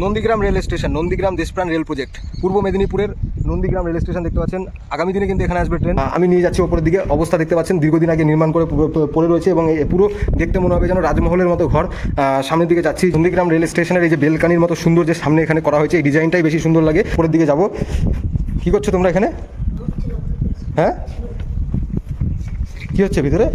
Nandigram rail station, Nandigram Deshpran rail project. পূর্ব মেদিনীপুরের Nandigram rail station দেখতে পাচ্ছেন। আগামী দিনে কিন্তু এখানে আসবে ট্রেন। আমি নিয়ে যাচ্ছি ওপরের দিকে। অবস্থা দেখতে পাচ্ছেন, দীর্ঘদিন আগে নির্মাণ করে পড়ে রয়েছে এবং পুরো দেখতে মনে হবে যেন রাজমহলের মতো ঘর। সামনের দিকে যাচ্ছি। নন্দীগ্রাম রেল স্টেশনের এই যে বেলকানির মতো সুন্দর যে সামনে এখানে করা হয়েছে, এই ডিজাইনটাই বেশি সুন্দর লাগে। ওপরের দিকে যাব। কি করছ তোমরা এখানে? হ্যাঁ? কি হচ্ছে ভিতরে?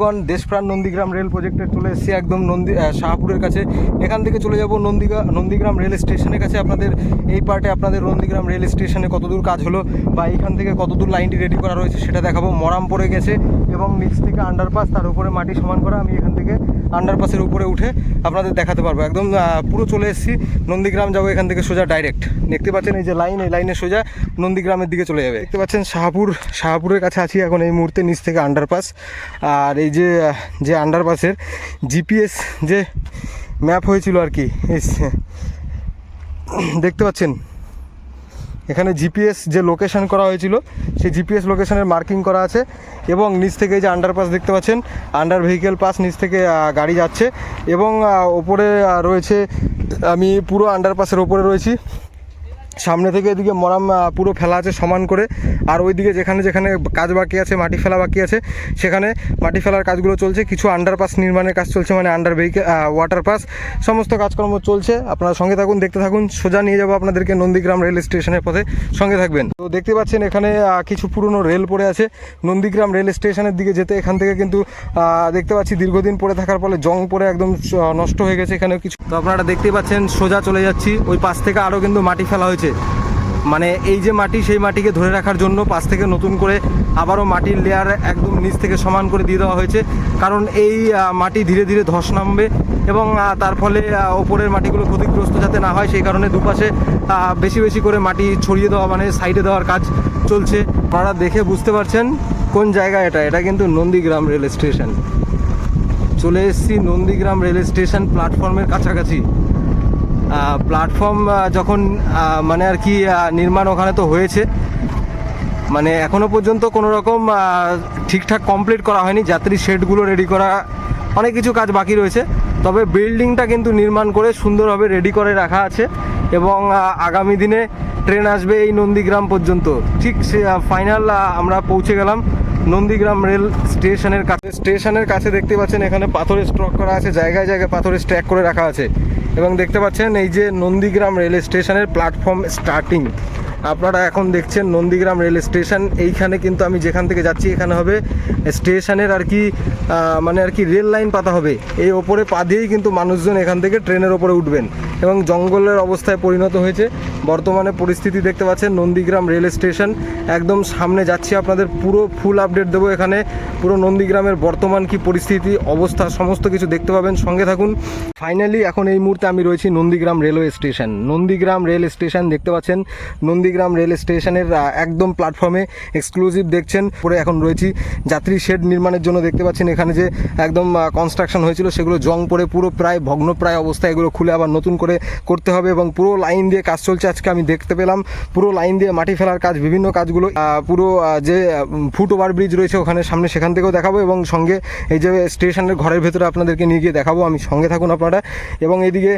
বন্ধুগণ, দেশপ্রাণ নন্দীগ্রাম রেল প্রজেক্টে চলে এসেছি একদম নন্দী শাহপুরের কাছে। এখান থেকে চলে যাব নন্দীগা নন্দীগ্রাম রেল স্টেশনের কাছে। আপনাদের এই পার্টে আপনাদের নন্দীগ্রাম রেল স্টেশনে কতদূর কাজ হলো বা এখান থেকে কতদূর লাইনটি রেডি করা রয়েছে সেটা দেখাবো। মরাম পড়ে গেছে এবং নিচ থেকে আন্ডারপাস তার উপরে মাটি সমান করা। আমি এখান থেকে আন্ডারপাসের উপরে উঠে আপনাদের দেখাতে পারব। একদম পুরো চলে এসেছি। নন্দীগ্রাম যাব এখান থেকে সোজা ডাইরেক্ট দেখতে পাচ্ছেন এই যে লাইন এই লাইনে সোজা নন্দীগ্রামের দিকে চলে যাবে। দেখতে পাচ্ছেন শাহপুর শাহপুরের কাছে আছি এখন এই মুহূর্তে নিচ থেকে আন্ডারপাস আর এই যে যে আন্ডারপাসের জিপিএস যে ম্যাপ হয়েছিল আর কি দেখতে পাচ্ছেন? এখানে জিপিএস যে লোকেশন করা হয়েছিল, সেই জিপিএস লোকেশনের মার্কিং করা আছে এবং নিচ থেকে এই যে আন্ডারপাস দেখতে পাচ্ছেন আন্ডার ভেহিকেল পাস নিচ থেকে গাড়ি যাচ্ছে এবং ওপরে রয়েছে, আমি পুরো আন্ডারপাসের ওপরে রয়েছি। সামনে থেকে এদিকে মরাম পুরো ফেলা আছে সমান করে। আর ওইদিকে যেখানে যেখানে কাজ বাকি আছে, মাটি ফেলা বাকি আছে, সেখানে মাটি ফেলার কাজগুলো চলছে। কিছু আন্ডারপাস নির্মাণের কাজ চলছে মানে আন্ডার ভেহিকেল ওয়াটার পাস সমস্ত কাজকর্ম চলছে। আপনারা সঙ্গে থাকুন, দেখতে থাকুন। সোজা নিয়ে যাব আপনাদেরকে নন্দীগ্রাম রেল স্টেশনের পথে। সঙ্গে থাকবেন। তো দেখতে পাচ্ছেন এখানে কিছু পুরনো রেল পড়ে আছে। নন্দীগ্রাম রেল স্টেশনের দিকে যেতে এখান থেকে কিন্তু দেখতে পাচ্ছি দীর্ঘদিন পড়ে থাকার ফলে জং পড়ে একদম নষ্ট হয়ে গেছে এখানে কিছু। তো আপনারা দেখতেই পাচ্ছেন, সোজা চলে যাচ্ছি। ওই পাশ থেকে আরও কিন্তু মাটি ফেলা হয়েছে। মানে এই যে মাটি, সেই মাটিকে ধরে রাখার জন্য পাশ থেকে নতুন করে আবারও মাটির লেয়ার একদম নিচ থেকে সমান করে দিয়ে দেওয়া হয়েছে। কারণ এই মাটি ধীরে ধীরে ধস নামবে এবং তার ফলে ওপরের মাটিগুলো ক্ষতিগ্রস্ত যাতে না হয়, সেই কারণে দুপাশে বেশি বেশি করে মাটি ছড়িয়ে দেওয়া মানে সাইডে দেওয়ার কাজ চলছে। আপনারা দেখে বুঝতে পারছেন কোন জায়গা এটা। এটা কিন্তু নন্দীগ্রাম রেল স্টেশন। চলে এসেছি নন্দীগ্রাম রেল স্টেশন প্ল্যাটফর্মের কাছাকাছি। প্ল্যাটফর্ম যখন মানে আর কি নির্মাণ ওখানে তো হয়েছে মানে এখনও পর্যন্ত কোনো রকম ঠিকঠাক কমপ্লিট করা হয়নি, যাত্রী শেডগুলো রেডি করা, অনেক কিছু কাজ বাকি রয়েছে, তবে বিল্ডিংটা কিন্তু নির্মাণ করে সুন্দরভাবে রেডি করে রাখা আছে, এবং আগামী দিনে ট্রেন আসবে এই নন্দীগ্রাম পর্যন্ত। ঠিক সে ফাইনাল আমরা পৌঁছে গেলাম নন্দীগ্রাম রেল স্টেশনের কাছে। স্টেশনের কাছে দেখতে পাচ্ছেন, এখানে পাথরের স্ট্রক করা আছে, জায়গায় জায়গায় পাথরের স্ট্যাক করে রাখা আছে। এবং দেখতে পাচ্ছেন এই যে নন্দীগ্রাম রেল স্টেশনের প্ল্যাটফর্ম স্টার্টিং। আপনারা এখন দেখছেন নন্দীগ্রাম রেল স্টেশন। এইখানে কিন্তু আমি যেখান থেকে যাচ্ছি, এখানে হবে স্টেশনের আর কি মানে আর কি রেল লাইন পাতা হবে। এই ওপরে পা দিয়েই কিন্তু মানুষজন এখান থেকে ট্রেনের ওপরে উঠবেন এবং জঙ্গলের অবস্থায় পরিণত হয়েছে। বর্তমানে পরিস্থিতি দেখতে পাচ্ছেন, নন্দীগ্রাম রেল স্টেশন। একদম সামনে যাচ্ছি আপনাদের, পুরো ফুল আপডেট দেবো এখানে। পুরো নন্দীগ্রামের বর্তমান কি পরিস্থিতি, অবস্থা, সমস্ত কিছু দেখতে পাবেন, সঙ্গে থাকুন। ফাইনালি এখন এই মুহূর্তে আমি রয়েছি Nandigram railway station. Nandigram rail station দেখতে পাচ্ছেন, নন্দীগ্রাম রেল স্টেশনের একদম প্ল্যাটফর্মে এক্সক্লুসিভ দেখছেন। পরে এখন রয়েছি যাত্রী শেড নির্মাণের জন্য দেখতে পাচ্ছেন এখানে যে একদম কনস্ট্রাকশন হয়েছিল, সেগুলো জং পড়ে পুরো প্রায় ভগ্নপ্রায় অবস্থায় এগুলো খুলে আবার নতুন করে করতে হবে এবং পুরো লাইন দিয়ে কাজ চলছে। আজকে আমি দেখতে পেলাম। পুরো লাইন দিয়ে মাটি ফেলার কাজ, বিভিন্ন কাজগুলো পুরো যে ফুট ওভার ব্রিজ রয়েছে ওখানে সামনে সেখান থেকেও দেখাবো এবং সঙ্গে এই যে স্টেশনের ঘরের ভেতরে আপনাদেরকে নিয়ে গিয়ে দেখাবো। আমি সঙ্গে থাকুন আপনারা। এবং এইদিকে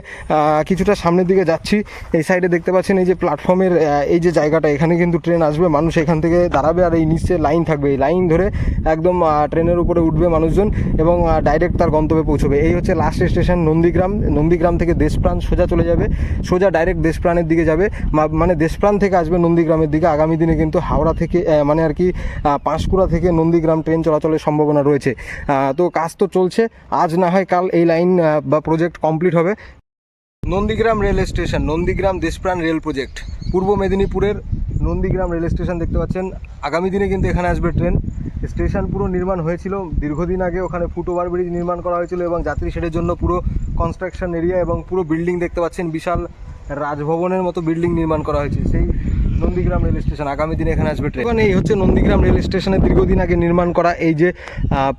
কিছুটা সামনের দিকে যাচ্ছি। এই সাইডে দেখতে পাচ্ছেন এই যে প্ল্যাটফর্মের এই যে জায়গাটা, এখানে কিন্তু ট্রেন আসবে, মানুষ এখান থেকে দাঁড়াবে আর এই নিচে লাইন থাকবে। এই লাইন ধরে একদম ট্রেনের উপরে উঠবে মানুষজন এবং ডাইরেক্ট তার গন্তব্যে পৌঁছবে। এই হচ্ছে লাস্ট স্টেশন নন্দীগ্রাম। নন্দীগ্রাম থেকে দেশপ্রাণ সোজা চলে যাবে। সোজা ডাইরেক্ট দেশপ্রাণের দিকে যাবে। মা- মানে দেশপ্রাণ থেকে আসবে নন্দীগ্রামের দিকে। আগামী দিনে কিন্তু হাওড়া থেকে মানে আর কি পাঁশকুড়া থেকে নন্দীগ্রাম ট্রেন চলাচলের সম্ভাবনা রয়েছে। তো কাজ তো চলছে। আজ না হয় কাল এই লাইন বা প্রজেক্ট কমপ্লিট হবে। Nandigram rail station, Nandigram Deshpran rail project. পূর্ব মেদিনীপুরের নন্দীগ্রাম রেল স্টেশন দেখতে পাচ্ছেন। আগামী দিনে কিন্তু এখানে আসবে ট্রেন। স্টেশন পুরো নির্মাণ হয়েছিল দীর্ঘদিন আগে। ওখানে ফুট ওভার ব্রিজ নির্মাণ করা হয়েছিল এবং যাত্রী শেডের জন্য পুরো কনস্ট্রাকশন এরিয়া এবং পুরো বিল্ডিং দেখতে পাচ্ছেন। বিশাল রাজভবনের মতো বিল্ডিং নির্মাণ করা হয়েছে। সেই নন্দীগ্রাম রেল স্টেশন। আগামী দিনে এখানে আসবে ট্রেন। এই হচ্ছে নন্দীগ্রাম রেল স্টেশনে দীর্ঘদিন আগে নির্মাণ করা এই যে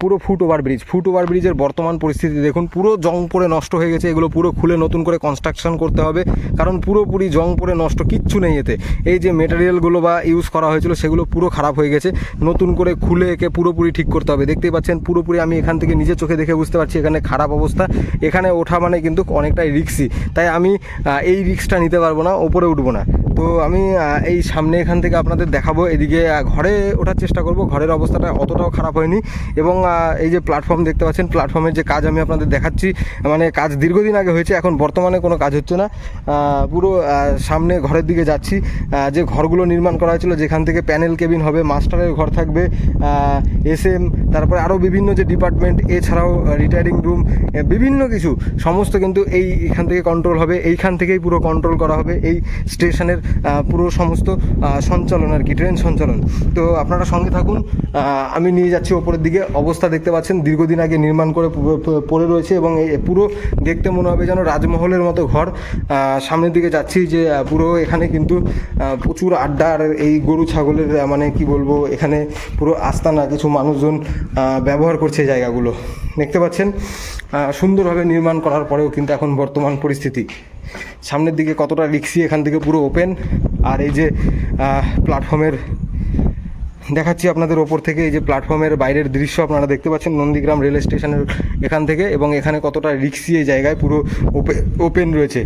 পুরো foot over bridge. Foot over ব্রিজের বর্তমান পরিস্থিতি দেখুন, পুরো জং পড়ে নষ্ট হয়ে গেছে, এগুলো পুরো খুলে নতুন করে কনস্ট্রাকশন করতে হবে, কারণ পুরোপুরি জং পড়ে নষ্ট, কিচ্ছু নেই এতে। এই যে মেটেরিয়ালগুলো বা ইউজ করা হয়েছিল, সেগুলো পুরো খারাপ হয়ে গেছে, নতুন করে খুলে একে পুরোপুরি ঠিক করতে হবে। দেখতেই পাচ্ছেন, পুরোপুরি আমি এখান থেকে নিজের চোখে দেখে বুঝতে পারছি, এখানে খারাপ অবস্থা। এখানে ওঠা মানে কিন্তু অনেকটাই রিক্সি তাই আমি এই রিক্সটা নিতে পারব না, ওপরে উঠবো না। তো আমি এই সামনে এখান থেকে আপনাদের দেখাবো, এদিকে ঘরে ওঠার চেষ্টা করব। ঘরের অবস্থাটা অতটাও খারাপ হয়নি। এবং এই যে প্ল্যাটফর্ম দেখতে পাচ্ছেন প্ল্যাটফর্মের যে কাজ আমি আপনাদের দেখাচ্ছি মানে কাজ দীর্ঘদিন আগে হয়েছে, এখন বর্তমানে কোনো কাজ হচ্ছে না। পুরো সামনে ঘরের দিকে যাচ্ছি। যে ঘরগুলো নির্মাণ করা হয়েছিল, যেখান থেকে প্যানেল কেবিন হবে মাস্টারের ঘর থাকবে এস এম তারপরে আরও বিভিন্ন যে ডিপার্টমেন্ট এছাড়াও রিটায়ারিং রুম বিভিন্ন কিছু, সমস্ত কিন্তু এই এখান থেকে কন্ট্রোল হবে। এইখান থেকেই পুরো কন্ট্রোল করা হবে। এই স্টেশনের পুরো সমস্ত আহ, সঞ্চালন আর কি ট্রেন সঞ্চালন। তো আপনারা সঙ্গে থাকুন আমি নিয়ে যাচ্ছি ওপরের দিকে। অবস্থা দেখতে পাচ্ছেন দীর্ঘদিন আগে নির্মাণ করে পড়ে রয়েছে এবং পুরো দেখতে মনে হবে যেন রাজমহলের মতো ঘর। সামনের দিকে যাচ্ছি যে পুরো এখানে কিন্তু প্রচুর আড্ডা আর এই গরু ছাগলের মানে কি বলব এখানে পুরো আস্তানা কিছু মানুষজন ব্যবহার করছে জায়গাগুলো। দেখতে পাচ্ছেন সুন্দরভাবে নির্মাণ করার পরেও কিন্তু এখন বর্তমান পরিস্থিতি। সামনের দিকে কতটা রিক্সি এখান থেকে পুরো ওপেন, আর এই যে প্ল্যাটফর্মের দেখাচ্ছি আপনাদের ওপর থেকে, এই যে প্ল্যাটফর্মের বাইরের দৃশ্য আপনারা দেখতে পাচ্ছেন, নন্দীগ্রাম রেল স্টেশনের এখান থেকে, এবং এখানে কতটা রিক্সি এই জায়গায় পুরো ওপেন রয়েছে।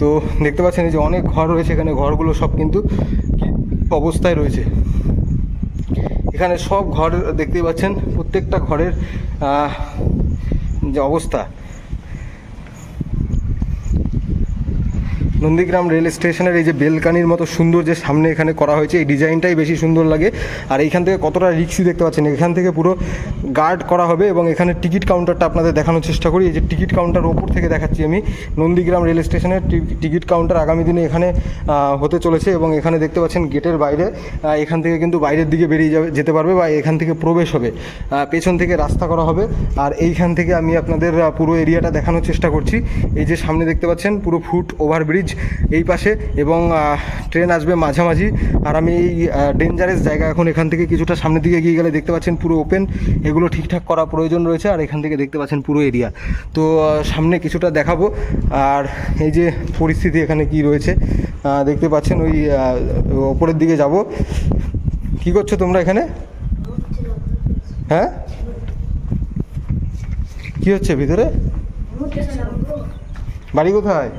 তো দেখতে পাচ্ছেন, এই যে অনেক ঘর রয়েছে এখানে, ঘরগুলো সব কিন্তু অবস্থায় রয়েছে। এখানে সব ঘর দেখতেই পাচ্ছেন, প্রত্যেকটা ঘরের যে অবস্থা। নন্দীগ্রাম রেল স্টেশনের এই যে বেলকানির মতো সুন্দর যে সামনে এখানে করা হয়েছে, এই ডিজাইনটাই বেশি সুন্দর লাগে। আর এইখান থেকে কতটা রিক্সি দেখতে পাচ্ছেন? এখান থেকে পুরো গার্ড করা হবে এবং এখানে টিকিট কাউন্টারটা আপনাদের দেখানোর চেষ্টা করি। এই যে টিকিট কাউন্টার ওপর থেকে দেখাচ্ছি আমি। নন্দীগ্রাম রেল স্টেশনের টিকিট কাউন্টার আগামী দিনে এখানে হতে চলেছে এবং এখানে দেখতে পাচ্ছেন গেটের বাইরে এখান থেকে কিন্তু বাইরের দিকে বেরিয়ে যাবে, যেতে পারবে বা এখান থেকে প্রবেশ হবে। পেছন থেকে রাস্তা করা হবে। আর এইখান থেকে আমি আপনাদের পুরো এরিয়াটা দেখানোর চেষ্টা করছি। এই যে সামনে দেখতে পাচ্ছেন পুরো ফুট ওভারব্রিজ এই পাশে এবং ট্রেন আসবে মাঝামাঝি। আর আমি এই ডেঞ্জারাস জায়গা এখন এখান থেকে কিছুটা সামনের দিকে গিয়ে গেলে দেখতে পাচ্ছেন পুরো ওপেন এগুলো ঠিকঠাক করা প্রয়োজন রয়েছে, আর এখান থেকে দেখতে পাচ্ছেন পুরো এরিয়া। তো সামনে কিছুটা দেখাবো, আর এই যে পরিস্থিতি এখানে কি রয়েছে দেখতে পাচ্ছেন ওই ওপরের দিকে যাব। কি করছ তোমরা এখানে? হ্যাঁ? কি হচ্ছে ভিতরে? বাড়ি কোথায়?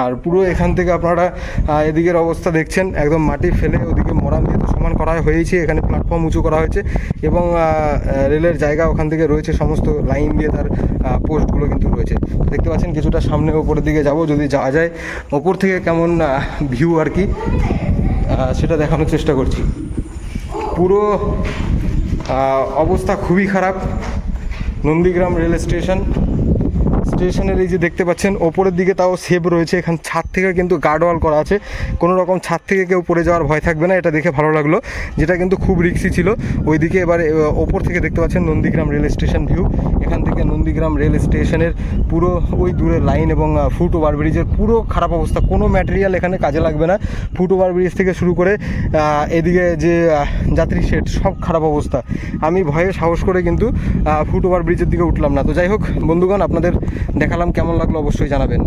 আর পুরো এখান থেকে আপনারা এদিকের অবস্থা দেখছেন, একদম মাটি ফেলে ওদিকে মরাম দিয়ে তো সমান করা হয়েছে এখানে প্ল্যাটফর্ম উঁচু করা হয়েছে এবং রেলের জায়গা ওখান থেকে রয়েছে, সমস্ত লাইন দিয়ে তার পোস্টগুলো কিন্তু রয়েছে। দেখতে পাচ্ছেন কিছুটা সামনে ওপরের দিকে যাব, যদি যাওয়া যায়। ওপর থেকে কেমন ভিউ আর কি সেটা দেখানোর চেষ্টা করছি। পুরো অবস্থা খুবই খারাপ। Nandigram rail station. স্টেশনের এই যে দেখতে পাচ্ছেন, ওপরের দিকে তাও সেভ রয়েছে, এখান ছাদ থেকে কিন্তু গার্ডওয়াল করা আছে। কোনো রকম ছাদ থেকে কেউ পড়ে যাওয়ার ভয় থাকবে না, এটা দেখে ভালো লাগল। যেটা কিন্তু খুব রিক্সি ছিল। ওইদিকে এবার ওপর থেকে দেখতে পাচ্ছেন নন্দীগ্রাম রেল স্টেশন ভিউ এখান থেকে নন্দীগ্রাম রেল স্টেশনের পুরো ওই দূরের লাইন এবং ফুট ওভার ব্রিজের পুরো খারাপ অবস্থা। কোনো ম্যাটেরিয়াল এখানে কাজে লাগবে না। ফুট ওভার ব্রিজ থেকে শুরু করে এদিকে যে যাত্রী শেড সব খারাপ অবস্থা। আমি ভয়ে সাহস করে কিন্তু ফুট ওভার ব্রিজের দিকে উঠলাম না। তো যাই হোক, বন্ধুগণ, আপনাদের দেখালাম, কেমন লাগল অবশ্যই জানাবেন।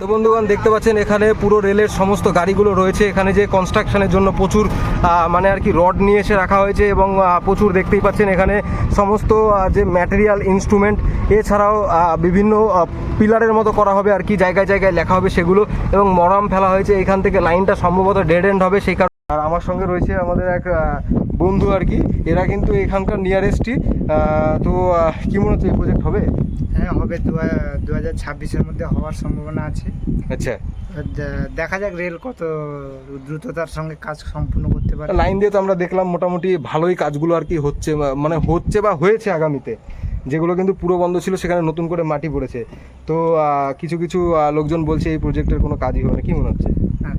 তো বন্ধুগণ, দেখতে পাচ্ছেন এখানে পুরো রেলের সমস্ত গাড়িগুলো রয়েছে। এখানে যে কনস্ট্রাকশনের জন্য প্রচুর মানে আর কি রড নিয়ে এসে রাখা হয়েছে এবং প্রচুর দেখতেই পাচ্ছেন এখানে সমস্ত যে ম্যাটেরিয়াল ইনস্ট্রুমেন্ট এছাড়াও বিভিন্ন পিলারের মতো করা হবে আর কি, জায়গায় জায়গায় লেখা হবে সেগুলো এবং মরাম ফেলা হয়েছে। এখান থেকে লাইনটা সম্ভবত ডেড এন্ড হবে, সেই কারণে। আর আমার সঙ্গে রয়েছে আমাদের এক বন্ধু আর কি এরা কিন্তু এখানকার নিয়ারেস্টই তো কি মনে হচ্ছে এই প্রজেক্ট হবে? হ্যাঁ হবে। দু হাজার ছাব্বিশের মধ্যে হওয়ার সম্ভাবনা আছে। আচ্ছা। দেখা যাক রেল কত দ্রুততার সঙ্গে কাজ সম্পূর্ণ করতে পারে। লাইন দিয়ে তো আমরা দেখলাম মোটামুটি ভালোই কাজগুলো আর কি হচ্ছে মানে হচ্ছে বা হয়েছে আগামীতে। যেগুলো কিন্তু পুরো বন্ধ ছিল সেখানে নতুন করে মাটি পড়েছে। তো কিছু কিছু লোকজন বলছে এই প্রজেক্টের কোনো কাজই হবে না। কি মনে হচ্ছে?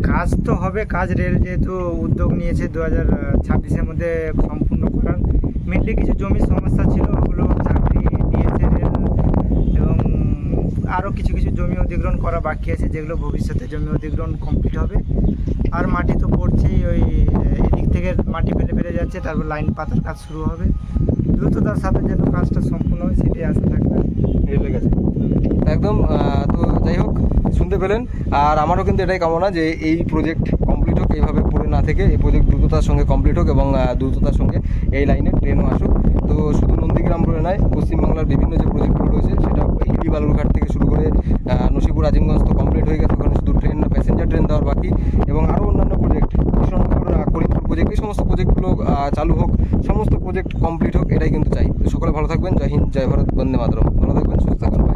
কাজ তো হবে, কাজ রেল যেহেতু উদ্যোগ নিয়েছে দু হাজার ছাব্বিশের মধ্যে সম্পূর্ণ করার। মেনলি কিছু জমির সমস্যা ছিল, ওগুলো চাকরি দিয়েছে রেল এবং আরও কিছু কিছু জমি অধিগ্রহণ করা বাকি আছে, যেগুলো ভবিষ্যতে জমি অধিগ্রহণ কমপ্লিট হবে। আর মাটি তো পড়ছেই, ওই এদিক থেকে মাটি ফেলে ফেলে যাচ্ছে, তারপর লাইন পাতার কাজ শুরু হবে। দ্রুততার সাথে যেন কাজটা সম্পূর্ণ হয়, সেটাই আশা থাকবে। একদম তো যাই হোক শুনতে পেলেন। আর আমারও কিন্তু এটাই কামনা যে এই প্রজেক্ট কমপ্লিট হোক, এইভাবে পড়ে না থেকে এই প্রজেক্ট দ্রুততার সঙ্গে কমপ্লিট হোক এবং দ্রুততার সঙ্গে এই লাইনে ট্রেনও আসুক। তো শুধু নন্দীগ্রাম বলে নয়, পশ্চিমবাংলার বিভিন্ন যে প্রজেক্টগুলো রয়েছে, সেটা ইডি বালুরঘাট থেকে শুরু করে নসিপুর, আজিমগঞ্জ তো কমপ্লিট হয়ে গেছে। ওখানে শুধু ট্রেন প্যাসেঞ্জার ট্রেন দেওয়ার বাকি এবং আরও অন্যান্য প্রজেক্ট করিমপুর প্রজেক্ট এই সমস্ত প্রজেক্টগুলো চালু হোক, সমস্ত প্রজেক্ট কমপ্লিট হোক, এটাই কিন্তু চাই। সকলে ভালো থাকবেন। জয় হিন্দ, জয় ভারত, বন্দে মাতরম। ভালো থাকবেন, সুস্থ থাকবেন.